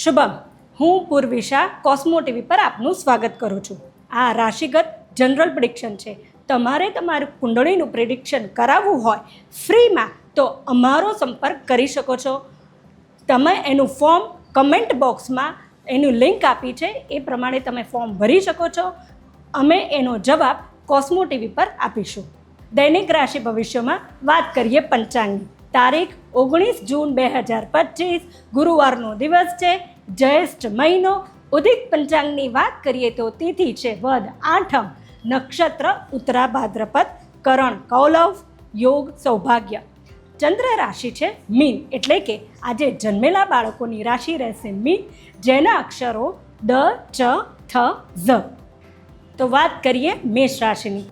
શુભમ, હું પૂર્વિશા કોસ્મો ટીવી પર આપનું સ્વાગત કરું છું. આ રાશિગત જનરલ પ્રિડિક્શન છે. તમારે તમારું કુંડળીનું પ્રિડિક્શન કરાવવું હોય, ફ્રીમાં તો અમારો સંપર્ક કરી શકો છો. તમે એનું ફોર્મ કમેન્ટ બોક્સમાં એનું લિંક આપી છે, એ પ્રમાણે તમે ફોર્મ ભરી શકો છો. અમે એનો જવાબ કોસ્મો ટીવી પર આપીશું. દૈનિક રાશિ ભવિષ્યમાં વાત કરીએ પંચાંગની તારીખ ઓગણીસ જૂન બે હજાર પચીસ. ગુરુવારનો દિવસ છે. જ્યેષ્ઠ મહિનો. ઉદિત પંચાંગની વાત કરીએ તો તિથિ છે વદ આઠમ. નક્ષત્ર ઉત્તરા ભાદ્રપદ. કરણ કૌલવ. યોગ સૌભાગ્ય. ચંદ્ર રાશિ છે મીન. એટલે કે આજે જન્મેલા બાળકોની રાશિ રહેશે મીન. જેના અક્ષરો દ ચ, થ, ઝ. તો વાત કરીએ મેષ રાશિની.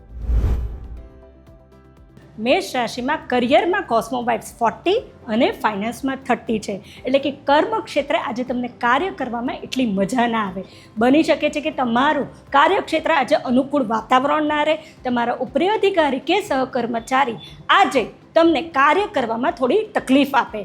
મેષ રાશિમાં કરિયરમાં કોસ્મોબાઇટ્સ ફોર્ટી અને ફાઇનાન્સમાં થર્ટી છે. એટલે કે કર્મ ક્ષેત્રે આજે તમને કાર્ય કરવામાં એટલી મજા ના આવે. બની શકે છે કે તમારું કાર્યક્ષેત્ર આજે અનુકૂળ વાતાવરણ ના રહે, તમારા ઉપરી અધિકારી કે સહકર્મચારી આજે તમને કાર્ય કરવામાં થોડી તકલીફ આપે.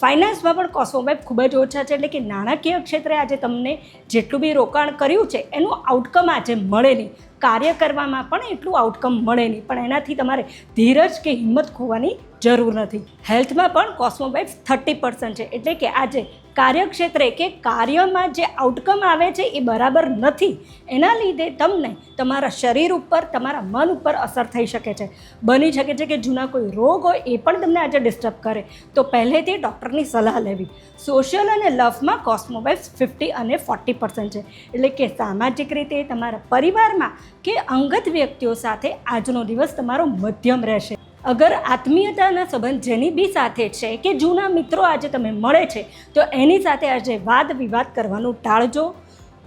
ફાઇનાન્સમાં પણ કોસ્મોબાઇટ ખૂબ જ ઓછા છે, એટલે કે નાણાકીય ક્ષેત્રે આજે તમને જેટલું બી રોકાણ કર્યું છે, એનું આઉટકમ આજે મળે નહીં. કાર્ય કરવામાં પણ એટલું આઉટકમ મળે નહીં, પણ એનાથી તમારે ધીરજ કે હિંમત ખોવાની જરૂર નથી. હેલ્થમાં પણ કોસ્મોબાઇફ થર્ટી પર્સન્ટ છે, એટલે કે આજે કાર્યક્ષેત્રે કે કાર્યમાં જે આઉટકમ આવે છે એ બરાબર નથી, એના લીધે તમને તમારા શરીર ઉપર, તમારા મન ઉપર અસર થઈ શકે છે. બની શકે છે કે જૂના કોઈ રોગ હોય એ પણ તમને આજે ડિસ્ટર્બ કરે. તો પહેલેથી ડૉક્ટરની સલાહ લેવી. સોશિયલ અને લવમાં કોસ્મોબાઇલ્સ ફિફ્ટી અને ફોર્ટી પર્સન્ટ છે. એટલે કે સામાજિક રીતે તમારા પરિવારમાં કે અંગત વ્યક્તિઓ સાથે આજનો દિવસ તમારો મધ્યમ રહેશે. અગર આત્મીયતાના સંબંધ જેની બી સાથે છે કે જૂના મિત્રો આજે તમે મળે છે, તો એની સાથે આજે વાદ વિવાદ કરવાનું ટાળજો.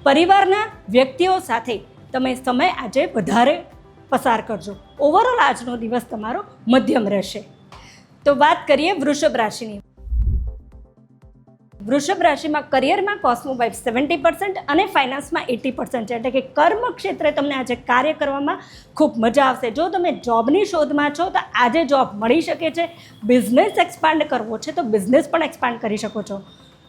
પરિવારના વ્યક્તિઓ સાથે તમે સમય આજે વધારે પસાર કરજો. ઓવરઓલ આજનો દિવસ તમારો મધ્યમ રહેશે. તો વાત કરીએ વૃષભ રાશિની. વૃષભ રાશિમાં કરિયરમાં કોસ્મો વાઇફ સેવન્ટી પર્સન્ટ અને ફાઇનાન્સમાં એટી પર્સન્ટ છે. એટલે કે કર્મ ક્ષેત્રે તમને આજે કાર્ય કરવામાં ખૂબ મજા આવશે. જો તમે જોબની શોધમાં છો, તો આજે જોબ મળી શકે છે. બિઝનેસ એક્સપાન્ડ કરવો છે, તો બિઝનેસ પણ એક્સપાન્ડ કરી શકો છો.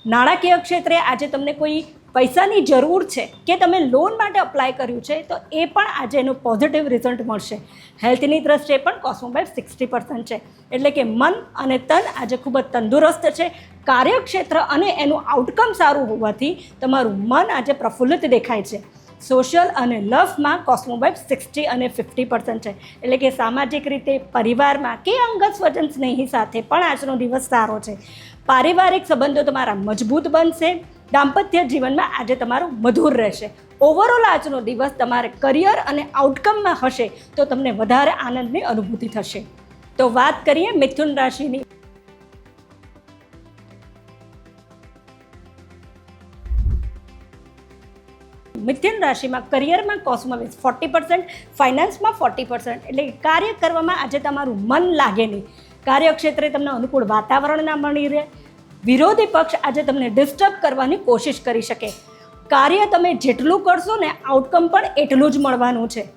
નાણાકીય ક્ષેત્રે આજે તમને કોઈ પૈસાની જરૂર છે કે તમે લોન માટે અપ્લાય કર્યું છે, તો એ પણ આજે એનું પોઝિટિવ રિઝલ્ટ મળશે. હેલ્થની દ્રષ્ટિએ પણ કોસ્મોબાઇટ સિક્સટી પર્સન્ટ છે. એટલે કે મન અને તન આજે ખૂબ જ તંદુરસ્ત છે. કાર્યક્ષેત્ર અને એનું આઉટકમ સારું હોવાથી તમારું મન આજે પ્રફુલ્લિત દેખાય છે. સોશિયલ અને લવમાં કોસ્મોબાઇટ સિક્સટી અને ફિફ્ટી પર્સન્ટ છે. એટલે કે સામાજિક રીતે, પરિવારમાં કે અંગત સ્વજન સ્નેહી સાથે પણ આજનો દિવસ સારો છે. પારિવારિક સંબંધો તમારા મજબૂત બનશે. દાંપત્ય જીવનમાં આજે તમારું મધુર રહેશે. ઓવરઓલ આજનો દિવસ તમારે કરિયર અને આઉટકમમાં હશે તો તમને વધારે આનંદની અનુભૂતિ થશે. તો વાત કરીએ મિથુન રાશિની. મિથુન રાશિમાં કરિયરમાં કોસ્મોવિસ ફોર્ટી પર્સન્ટ ફાઇનાન્સમાં ફોર્ટી પર્સન્ટ એટલે કાર્ય કરવામાં આજે તમારું મન લાગે નહીં. કાર્યક્ષેત્રે તમને અનુકૂળ વાતાવરણ ના મળી રહે વિરોધી પક્ષ આજે તમને ડિસ્ટર્બ કરવાની કોશિશ કરી શકે. કાર્ય તમે જેટલું કરશો ને આઉટકમ પણ એટલું જ મળવાનું છે.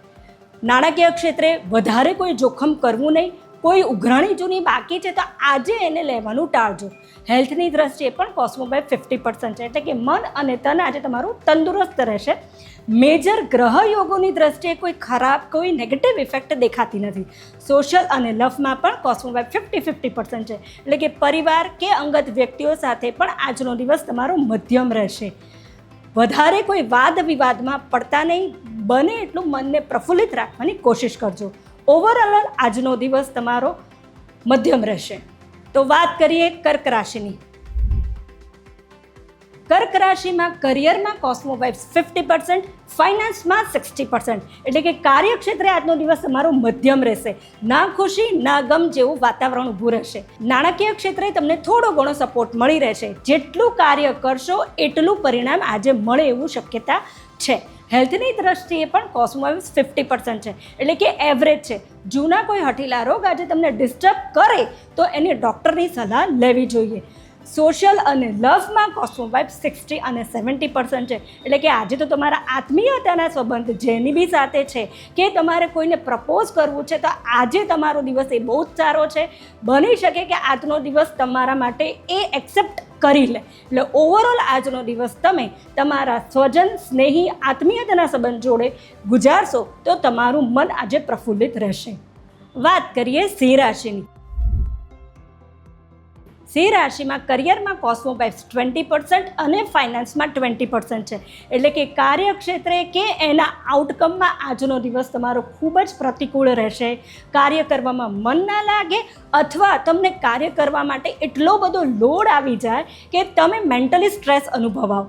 નાણાકીય ક્ષેત્રે વધારે કોઈ જોખમ કરવું નહીં. કોઈ ઉઘરાણી જૂની બાકી છે તો આજે એને લેવાનું ટાળજો. હેલ્થની દ્રષ્ટિએ પણ કોસ્મોબાઈ ફિફ્ટી પર્સન્ટ છે એટલે કે મન અને તન આજે તમારું તંદુરસ્ત રહેશે. મેજર ગ્રહ યોગોની દ્રષ્ટિએ કોઈ ખરાબ, કોઈ નેગેટિવ ઇફેક્ટ દેખાતી નથી. સોશિયલ અને લફમાં પણ કોસ્મોબાઈ ફિફ્ટી ફિફ્ટી પર્સન્ટ છે. એટલે કે પરિવાર કે અંગત વ્યક્તિઓ સાથે પણ આજનો દિવસ તમારો મધ્યમ રહેશે. વધારે કોઈ વાદ વિવાદમાં પડતા નહીં. બને એટલું મનને પ્રફુલ્લિત રાખવાની કોશિશ કરજો. ઓવરઓલ આજનો દિવસ તમારો મધ્યમ રહેશે. તો વાત કરીએ કર્ક રાશિની. કર્ક રાશિમાં કરિયરમાં કોસ્મોવાઇબ્સ ફિફ્ટી પર્સન્ટ ફાઇનાન્સમાં સિક્સટી પર્સન્ટ એટલે કે કાર્યક્ષેત્રે આજનો દિવસ તમારો મધ્યમ રહેશે. ના ખુશી, ના ગમ જેવું વાતાવરણ ઊભું રહેશે. નાણાકીય ક્ષેત્રે તમને થોડો ઘણો સપોર્ટ મળી રહેશે. જેટલું કાર્ય કરશો, એટલું પરિણામ આજે મળે એવું શક્યતા છે. હેલ્થની દ્રષ્ટિએ પણ કોસ્મોવિસ ફિફ્ટી પર્સન્ટ છે. એટલે કે એવરેજ છે. જૂના કોઈ હઠીલા રોગ આજે તમને ડિસ્ટર્બ કરે તો એની ડૉક્ટરની સલાહ લેવી જોઈએ. સોશિયલ અને લવમાં કોસ્મોવાઇબ સિક્સટી અને સેવન્ટી પર્સન્ટ છે. એટલે કે આજે તો તમારા આત્મીયતાના સંબંધ જેની બી સાથે છે કે તમારે કોઈને પ્રપોઝ કરવું છે તો આજે તમારો દિવસ એ બહુ જ સારો છે. બની શકે કે આજનો દિવસ તમારા માટે એ એક્સેપ્ટ કરી લે. એટલે ઓવરઓલ આજનો દિવસ તમે તમારા સ્વજન, સ્નેહી, આત્મીયતાના સંબંધ જોડે ગુજારશો તો તમારું મન આજે પ્રફુલ્લિત રહેશે. વાત કરીએ સિંહ રાશિની. સિંહ રાશિમાં કરિયરમાં કોસ્મોબાઇટ્સ ટ્વેન્ટી પર્સન્ટ અને ફાઇનાન્સમાં ટ્વેન્ટી પર્સન્ટ છે. એટલે કે કાર્યક્ષેત્રે કે એના આઉટકમમાં આજનો દિવસ તમારો ખૂબ જ પ્રતિકૂળ રહેશે. કાર્ય કરવામાં મન ના લાગે અથવા તમને કાર્ય કરવા માટે એટલો બધો લોડ આવી જાય કે તમે મેન્ટલી સ્ટ્રેસ અનુભવાઓ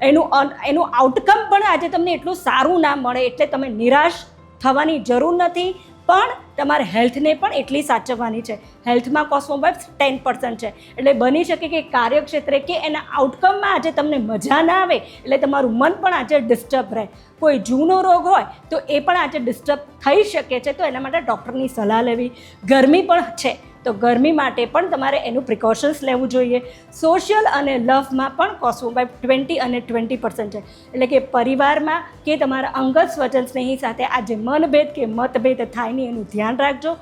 એનું એનું આઉટકમ પણ આજે તમને એટલું સારું ના મળે એટલે તમે નિરાશ થવાની જરૂર નથી. પણ તમારે હેલ્થને પણ એટલી સાચવવાની છે. હેલ્થમાં કોસ્મોબાઇટ્સ ટેન પર્સન્ટ છે. એટલે બની શકે કે કાર્યક્ષેત્રે કે એના આઉટકમમાં આજે તમને મજા ના આવે, એટલે તમારું મન પણ આજે ડિસ્ટર્બ રહે. કોઈ જૂનો રોગ હોય, તો એ પણ આજે ડિસ્ટર્બ થઈ શકે છે. તો એના માટે ડૉક્ટરની સલાહ લેવી. ગરમી પણ છે. તો ગરમી માટે પણ તમારે એનું પ્રિકોશન્સ લેવું જોઈએ. સોશિયલ અને લવમાં પણ કોસ્મોબાઇટ ટ્વેન્ટી અને ટ્વેન્ટી પર્સન્ટ છે. એટલે કે પરિવારમાં કે તમારા અંગત સ્વજન સ્નેહી સાથે આજે મનભેદ કે મતભેદ થાય નહીં, એનું ધ્યાન રાખજો.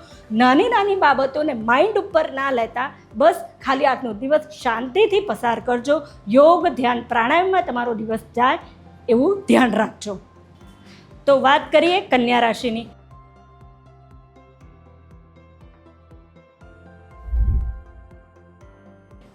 નાની નાની બાબતોને માઇન્ડ ઉપર ના લેતા બસ ખાલી આજનો દિવસ શાંતિથી પસાર કરજો. યોગ, ધ્યાન, પ્રાણાયામમાં તમારો દિવસ જાય એવું ધ્યાન રાખજો. તો વાત કરીએ કન્યા રાશિની.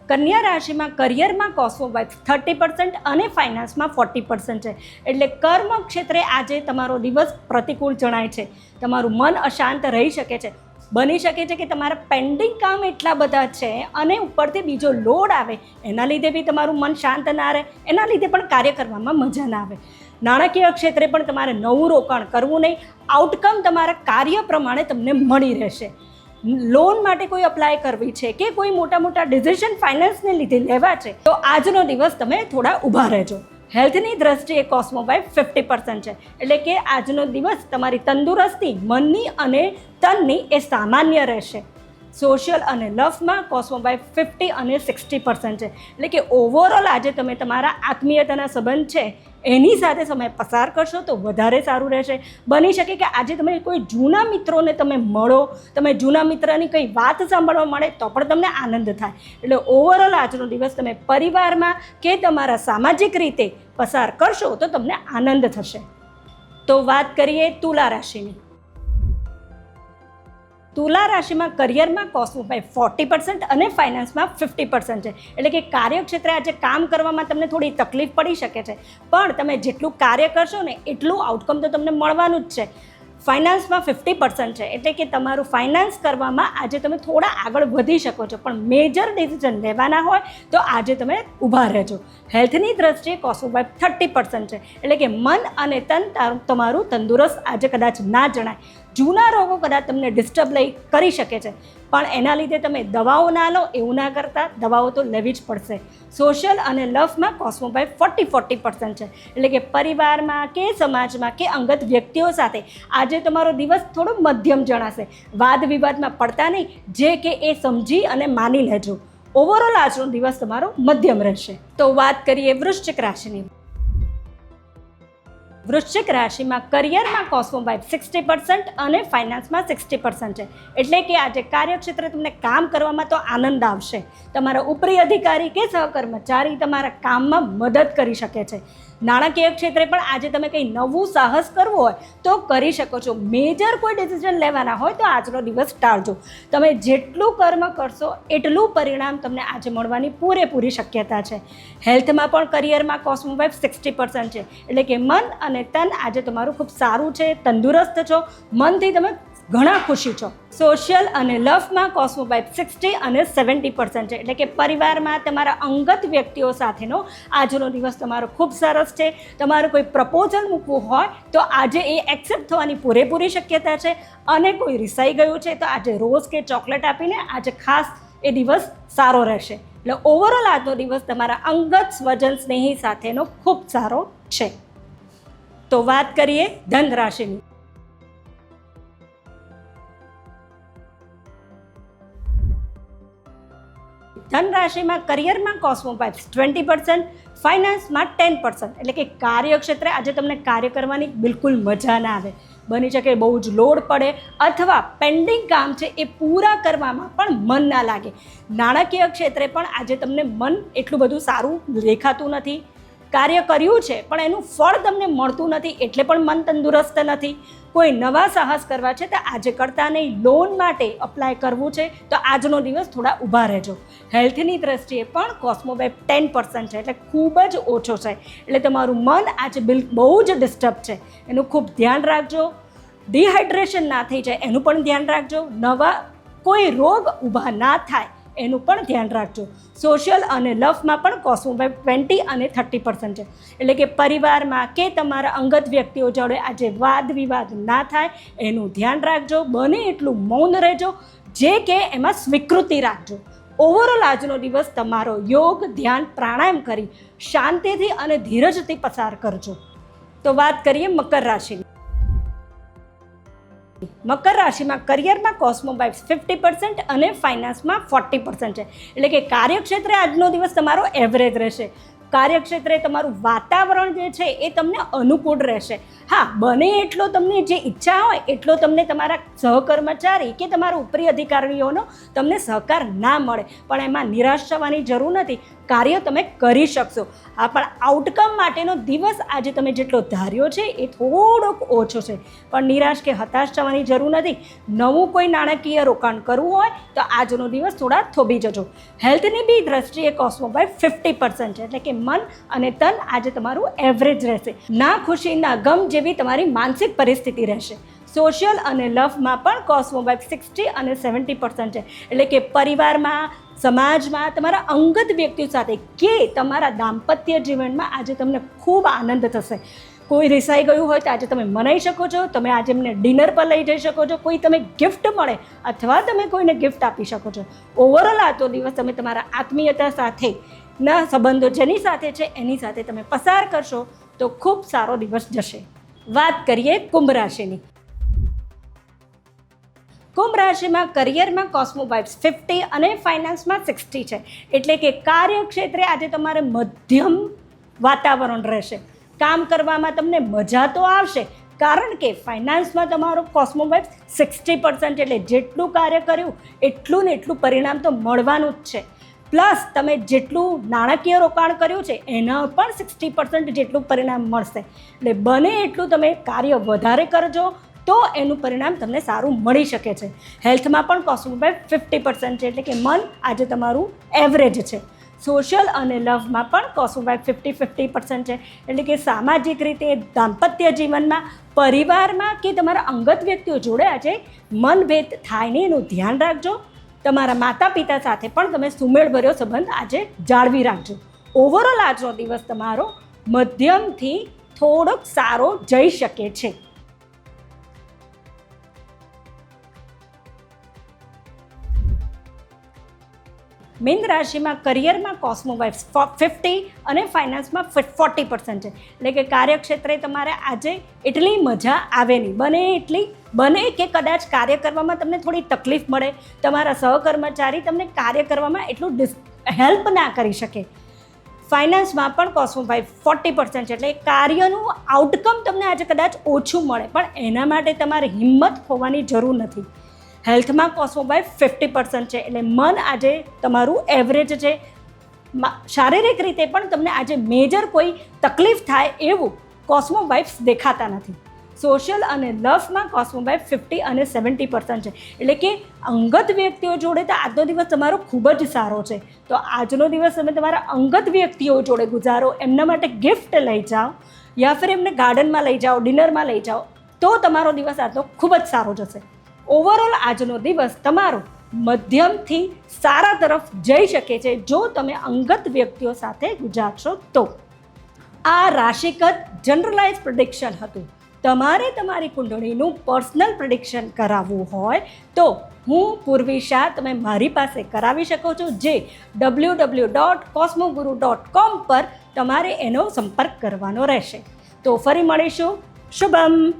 કન્યા રાશિમાં કરિયરમાં કોસ્મોબાઇટ્સ થર્ટી પર્સન્ટ અને ફાઇનાન્સમાં ફોર્ટી પર્સન્ટ છે. એટલે કર્મ ક્ષેત્રે આજે તમારો દિવસ પ્રતિકૂળ જણાય છે. તમારું મન અશાંત રહી શકે છે. બની શકે છે કે તમારા પેન્ડિંગ કામ એટલા બધા છે અને ઉપરથી બીજો લોડ આવે, એના લીધે બી તમારું મન શાંત ના રહે, એના લીધે પણ કાર્ય કરવામાં મજા ના આવે. નાણાકીય ક્ષેત્રે પણ તમારે નવું રોકાણ કરવું નહીં. આઉટકમ તમારા કાર્ય પ્રમાણે તમને મળી રહેશે. લોન માટે કોઈ અપ્લાય કરવી છે કે કોઈ મોટા મોટા ડિસિઝન ફાઇનાન્સને લીધે લેવા છે, તો આજનો દિવસ તમે થોડા ઊભા રહેજો. હેલ્થની દ્રષ્ટિએ કોસ્મોબાઇટ ફિફ્ટી પર્સન્ટ છે. એટલે કે આજનો દિવસ તમારી તંદુરસ્તી, મનની અને તનની એ સામાન્ય રહેશે. સોશિયલ અને લવમાં બાય ફિફ્ટી અને સિક્સટી પર્સન્ટ છે. એટલે કે ઓવરઓલ આજે તમે તમારા આત્મીયતાના સંબંધ છે, એની સાથે સમય પસાર કરશો તો વધારે સારું રહેશે. બની શકે કે આજે તમે કોઈ જૂના મિત્રોને તમે મળો, તમે જૂના મિત્રની કંઈ વાત સાંભળવા મળે તો પણ તમને આનંદ થાય. એટલે ઓવરઓલ આજનો દિવસ તમે પરિવારમાં કે તમારા સામાજિક રીતે પસાર કરશો તો તમને આનંદ થશે. તો વાત કરીએ તુલા રાશિની. તુલા રાશિમાં કરિયરમાં કોસ્મોબાઈ ફોર્ટી પર્સન્ટ અને ફાઇનાન્સમાં ફિફ્ટી પર્સન્ટ છે. એટલે કે કાર્યક્ષેત્રે આજે કામ કરવામાં તમને થોડી તકલીફ પડી શકે છે. પણ તમે જેટલું કાર્ય કરશો ને એટલું આઉટકમ તો તમને મળવાનું જ છે. ફાઇનાન્સમાં ફિફ્ટી પર્સન્ટ છે. એટલે કે તમારું ફાઇનાન્સ કરવામાં આજે તમે થોડા આગળ વધી શકો છો. પણ મેજર ડિસિઝન લેવાના હોય તો આજે તમે ઊભા રહેજો. હેલ્થની દ્રષ્ટિએ કોસ્મોબાઈ થર્ટી પર્સન્ટ છે. એટલે કે મન અને તન તમારું તંદુરસ્ત આજે કદાચ ના જણાય. જૂના રોગો કદાચ તમને ડિસ્ટર્બ લઈ કરી શકે છે. પણ એના લીધે તમે દવાઓ ના લો, એવું ના કરતા, દવાઓ તો લેવી જ પડશે. સોશિયલ અને લવમાં કોસ્મોબાઈ ફોર્ટી ફોર્ટી પર્સન્ટ છે. એટલે કે પરિવારમાં કે સમાજમાં કે અંગત વ્યક્તિઓ સાથે આજે તમારો દિવસ થોડો મધ્યમ જણાશે. વાદ વિવાદમાં પડતા નહીં, જે કે એ સમજી અને માની લેજો. ઓવરઓલ આજનો દિવસ તમારો મધ્યમ રહેશે. તો વાત કરીએ વૃશ્ચિક રાશિની. વૃશ્ચિક રાશિમાં કરિયરમાં કોસ્મો વાઇફ સિક્સટી પર્સન્ટ અને ફાઇનાન્સમાં સિક્સટી પર્સન્ટ છે. એટલે કે આજે કાર્યક્ષેત્રે તમને કામ કરવામાં તો આનંદ આવશે. તમારા ઉપરી અધિકારી કે સહકર્મચારી તમારા કામમાં મદદ કરી શકે છે. નાણાકીય ક્ષેત્રે પણ આજે તમે કંઈ નવું સાહસ કરવું હોય તો કરી શકો છો. મેજર કોઈ ડિસિઝન લેવાના હોય તો આજનો દિવસ ટાળજો. તમે જેટલું કર્મ કરશો, એટલું પરિણામ તમને આજે મળવાની પૂરેપૂરી શક્યતા છે. હેલ્થમાં પણ કરિયરમાં કોસ્મોબાઇફ સિક્સટી પર્સન્ટ છે. એટલે કે મન અને તન આજે તમારું ખૂબ સારું છે, તંદુરસ્ત છો. મનથી તમે ઘણા ખુશી છો. સોશિયલ અને લવમાં કોસ્મોબાઇટ સિક્સટી અને સેવન્ટી પર્સન્ટ છે. એટલે કે પરિવારમાં તમારા અંગત વ્યક્તિઓ સાથેનો આજનો દિવસ તમારો ખૂબ સરસ છે. તમારું કોઈ પ્રપોઝલ મૂકવું હોય તો આજે એ એક્સેપ્ટ થવાની પૂરેપૂરી શક્યતા છે. અને કોઈ રિસાઈ ગયું છે તો આજે રોઝ કે ચોકલેટ આપીને આજે ખાસ એ દિવસ સારો રહેશે. એટલે ઓવરઓલ આજનો દિવસ તમારા અંગત સ્વજન સ્નેહી સાથેનો ખૂબ સારો છે. તો વાત કરીએ ધન રાશિની ધન રાશિમાં કરિયરમાં કોસ્મોપાઇપ્સ ટ્વેન્ટી પર્સન્ટ ફાઇનાન્સમાં ટેન પર્સન્ટ એટલે કે કાર્યક્ષેત્રે આજે તમને કાર્ય કરવાની બિલકુલ મજા ના આવે. બની શકે બહુ જ લોડ પડે અથવા પેન્ડિંગ કામ છે એ પૂરા કરવામાં પણ મન ના લાગે. નાણાકીય ક્ષેત્રે પણ આજે તમને મન એટલું બધું સારું દેખાતું નથી. કાર્ય કર્યું છે, પણ એનું ફળ તમને મળતું નથી, એટલે પણ મન તંદુરસ્ત નથી. કોઈ નવા સાહસ કરવા છે, તો આજે કરતા નહીં લોન માટે અપ્લાય કરવું છે, તો આજનો દિવસ થોડા ઊભા રહેજો. હેલ્થની દ્રષ્ટિએ પણ કોસ્મોબેપ ટેન પર્સન્ટ છે, એટલે ખૂબ જ ઓછો છે. એટલે તમારું મન આજે બિલ, બહુ જ ડિસ્ટર્બ છે. એનું ખૂબ ધ્યાન રાખજો. ડિહાઇડ્રેશન ના થઈ જાય, એનું પણ ધ્યાન રાખજો. નવા કોઈ રોગ ઊભા ના થાય એનું પણ ધ્યાન રાખજો. સોશિયલ અને લવમાં પણ કોસ્મો ટ્વેન્ટી અને થર્ટી પર્સન્ટ છે. એટલે કે પરિવારમાં કે તમારા અંગત વ્યક્તિઓ જોડે આજે વાદ વિવાદ ના થાય, એનું ધ્યાન રાખજો. બને એટલું મૌન રહેજો. જે કે એમાં સ્વીકૃતિ રાખજો. ઓવરઓલ આજનો દિવસ તમારો યોગ, ધ્યાન, પ્રાણાયામ કરી શાંતિથી અને ધીરજથી પસાર કરજો. તો વાત કરીએ મકર રાશિની. મકર રાશિમાં કરિયરમાં કોસ્મોબાઇટ્સ ફિફ્ટી પર્સન્ટ અને ફાઇનાન્સમાં ફોર્ટી પર્સન્ટ છે. એટલે કે કાર્યક્ષેત્રે આજનો દિવસ તમારો એવરેજ રહેશે. કાર્યક્ષેત્રે તમારું વાતાવરણ જે છે એ તમને અનુકૂળ રહેશે. હા, બને એટલો તમને જે ઈચ્છા હોય, એટલો તમને તમારા સહકર્મચારી કે તમારા ઉપરી અધિકારીઓનો તમને સહકાર ના મળે. પણ એમાં નિરાશ થવાની જરૂર નથી. કાર્ય તમે કરી શકશો. હા, પણ આઉટકમ માટેનો દિવસ આજે તમે જેટલો ધાર્યો છે એ થોડોક ઓછો છે. પણ નિરાશ કે હતાશ થવાની જરૂર નથી. નવું કોઈ નાણાકીય રોકાણ કરવું હોય, તો આજનો દિવસ થોડા થોભી જજો. હેલ્થની બી દ્રષ્ટિએ કોસ્મોબાઈ ફિફ્ટી પર્સન્ટ છે, એટલે કે મન અને તન આજે તમારું એવરેજ રહેશે. ના ખુશી, ના ગમ જેવી તમારી માનસિક પરિસ્થિતિ રહેશે. સોશિયલ અને લવમાં પણ કોસ્મોબાઈ સિક્સટી અને સેવન્ટી પર્સન્ટ છે. એટલે કે પરિવારમાં, સમાજમાં તમારા અંગત વ્યક્તિઓ સાથે કે તમારા દાંપત્ય જીવનમાં આજે તમને ખૂબ આનંદ થશે. કોઈ રિસાઈ ગયું હોય તો આજે તમે મનાઈ શકો છો, તમે આજે એમને ડિનર પર લઈ જઈ શકો છો, કોઈ તમે ગિફ્ટ મળે અથવા તમે કોઈને ગિફ્ટ આપી શકો છો. ઓવરઓલ આ તો દિવસ તમે તમારા આત્મીયતા સાથે ના સંબંધો જેની સાથે છે, એની સાથે તમે પસાર કરશો તો ખૂબ સારો દિવસ જશે. વાત કરીએ કુંભ રાશિની. કુંભ રાશિમાં કરિયરમાં કોસ્મોબાઇટ્સ ફિફ્ટી અને ફાઇનાન્સમાં સિક્સટી છે. એટલે કે કાર્યક્ષેત્રે આજે તમારે મધ્યમ વાતાવરણ રહેશે. કામ કરવામાં તમને મજા તો આવશે, કારણ કે ફાઇનાન્સમાં તમારો કોસ્મોબાઇટ્સ સિક્સટી પર્સન્ટ એટલે જેટલું કાર્ય કર્યું, એટલું ને એટલું પરિણામ તો મળવાનું જ છે. પ્લસ તમે જેટલું નાણાકીય રોકાણ કર્યું છે, એના પણ સિક્સટી પર્સન્ટ જેટલું પરિણામ મળશે. એટલે બને એટલું તમે કાર્ય વધારે કરજો, તો એનું પરિણામ તમને સારું મળી શકે છે. હેલ્થમાં પણ કોસ્મોબાઈ ફિફ્ટી પર્સન્ટ છે, એટલે કે મન આજે તમારું એવરેજ છે. સોશિયલ અને લવમાં પણ કોસ્મોબાઈ ફિફ્ટી ફિફ્ટી પર્સન્ટ છે, એટલે કે સામાજિક રીતે, દાંપત્ય જીવનમાં, પરિવારમાં કે તમારા અંગત વ્યક્તિઓ જોડે આજે મનભેદ થાય નહીં, એનું ધ્યાન રાખજો. તમારા માતા પિતા સાથે પણ તમે સુમેળભર્યો સંબંધ આજે જાળવી રાખજો. ઓવરઓલ આજનો દિવસ તમારો મધ્યમથી થોડોક સારો જઈ શકે છે. મીન રાશિમાં કરિયરમાં કોસ્મોવાઇફ્સ ફિફ્ટી અને ફાઇનાન્સમાં ફોર્ટી પર્સન્ટ છે. એટલે કે કાર્યક્ષેત્રે તમારે આજે એટલી મજા આવે નહીં. બને એટલી, બને કે કદાચ કાર્ય કરવામાં તમને થોડી તકલીફ મળે, તમારા સહકર્મચારી તમને કાર્ય કરવામાં એટલું ડિસ હેલ્પ ના કરી શકે. ફાઇનાન્સમાં પણ કોસ્મોફાઈ ફોર્ટી પર્સન્ટ છે. એટલે કાર્યનું આઉટકમ તમને આજે કદાચ ઓછું મળે, પણ એના માટે તમારે હિંમત હોવાની જરૂર નથી. હેલ્થમાં કોસ્મોબાઈ ફિફ્ટી પર્સન્ટ છે. એટલે મન આજે તમારું એવરેજ છે. શારીરિક રીતે પણ તમને આજે મેજર કોઈ તકલીફ થાય એવું કોસ્મોબાઇટ્સ દેખાતા નથી. સોશિયલ અને લવમાં કોસ્મોબાઇટ ફિફ્ટી અને સેવન્ટી પર્સન્ટ છે. એટલે કે અંગત વ્યક્તિઓ જોડે તો આજનો દિવસ તમારો ખૂબ જ સારો છે. તો આજનો દિવસ તમે તમારા અંગત વ્યક્તિઓ જોડે ગુજારો, એમના માટે ગિફ્ટ લઈ જાઓ, યા ફિર એમને ગાર્ડનમાં લઈ જાઓ ડિનરમાં લઈ જાઓ, તો તમારો દિવસ આજનો ખૂબ જ સારો જશે. ઓવરઓલ આજનો દિવસ તમારો મધ્યમથી સારા તરફ જઈ શકે છે. જો તમે અંગત વ્યક્તિઓ સાથે ગુજારશો તો. આ રાશિગત જનરલાઇઝ પ્રિડિક્શન હતું. તમારે તમારી કુંડળીનું પર્સનલ પ્રિડિક્શન કરાવવું હોય તો હું પૂર્વી શાહ તમે મારી પાસે કરાવી શકો છો જે W W dot Cosmoguru dot com પર તમારે એનો સંપર્ક કરવાનો રહેશે. તો ફરી મળીશું. શુભમ.